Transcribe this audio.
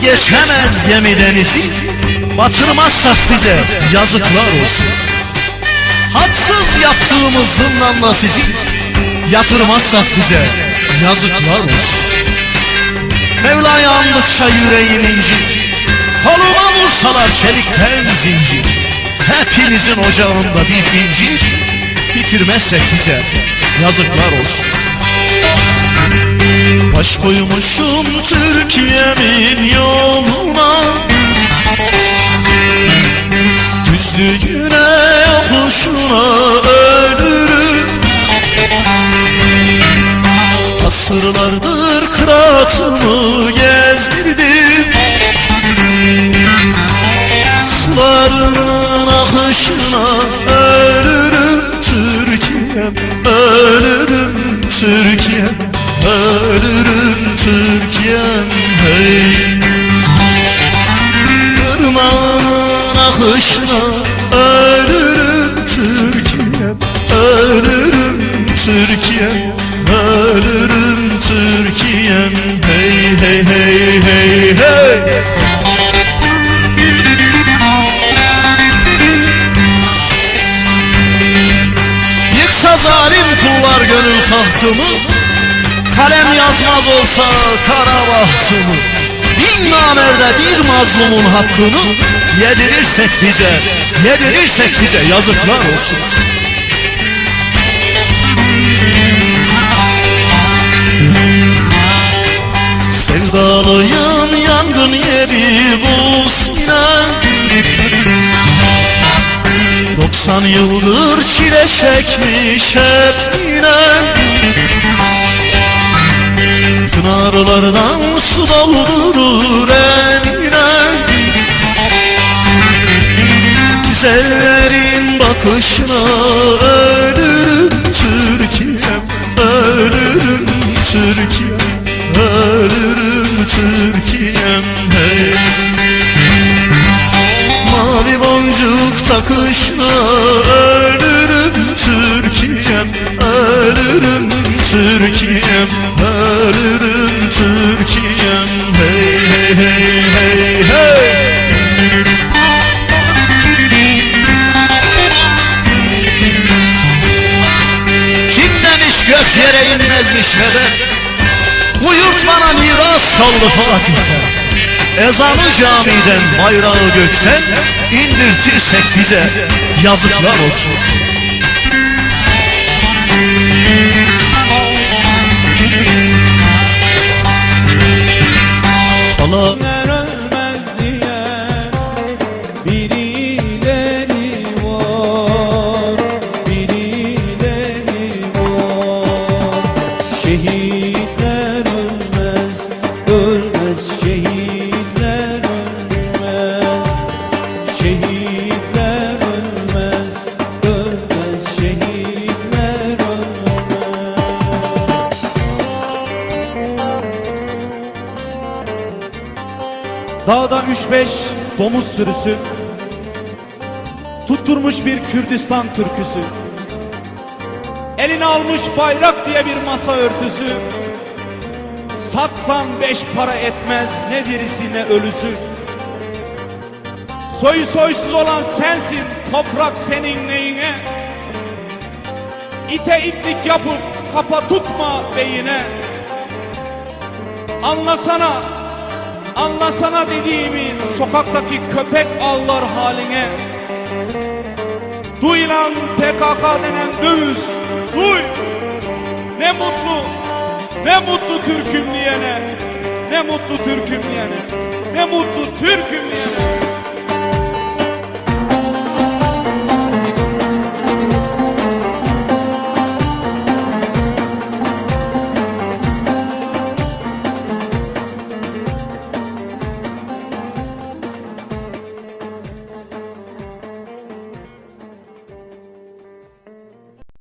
geçemez gemi denizi Batırmazsak bize yazıklar olsun. Haksız yaptığımız zımranla sizi Yatırmazsak bize yazıklar olsun. Mevla'ya andıkça yüreğim incir Koluma vursalar çelikten zincir. Hepinizin ocağında bir incir Bitirmezsek bize yazıklar olsun Koymuşum Türkiye'min yoluna Düzlüğüne yokuşuna ölürüm. Asırlardır kıraatını gezdirdim. Sularının akışına ölürüm. Türkiye'm Ölürüm. Türkiye'm Ölürüm Türkiye'm hey. Irmağının akışına ölürüm Türkiye'm Ölürüm Türkiye'm Ölürüm Türkiye'm. Hey hey hey hey hey. Yıksa zalim kullar gönül tahtımı Kalem yazmaz olsa kara bahtımı Bin namerde bir mazlumun hakkını Yedirirsek bize, yedirirsek bize yazıklar olsun. Sevdalıyım yangın yeri bu sinem 90 yıldır çile çekmiş hep yine Pınarlardan su doldurur enine Güzellerin bakışına ölürüm Türkiye'm Ölürüm Türkiye'm Ölürüm Türkiye'm hey Mavi boncuk takışına ölürüm Türkiye'm Ölürüm Türkiye'm Göz yere inmezmiş neden Bu bana miras kaldı Fatih'ten Ezanı camiden bayrağı gökten indirtirsek bize yazıklar olsun. Allah Dağda 3-5 domuz sürüsü Tutturmuş bir Kürdistan türküsü Eline almış bayrak diye bir masa örtüsü Satsan beş para etmez ne dirisi ne ölüsü. Soyu soysuz olan sensin toprak senin neyine? İte itlik yapıp kafa tutma beyine. Anlasana Anlasana dediğimi sokaktaki köpek ağlar haline. Duy lan PKK denen dövüş Duy. Ne mutlu Ne mutlu Türk'üm diyene. Ne mutlu Türk'üm diyene Ne mutlu Türk'üm diyene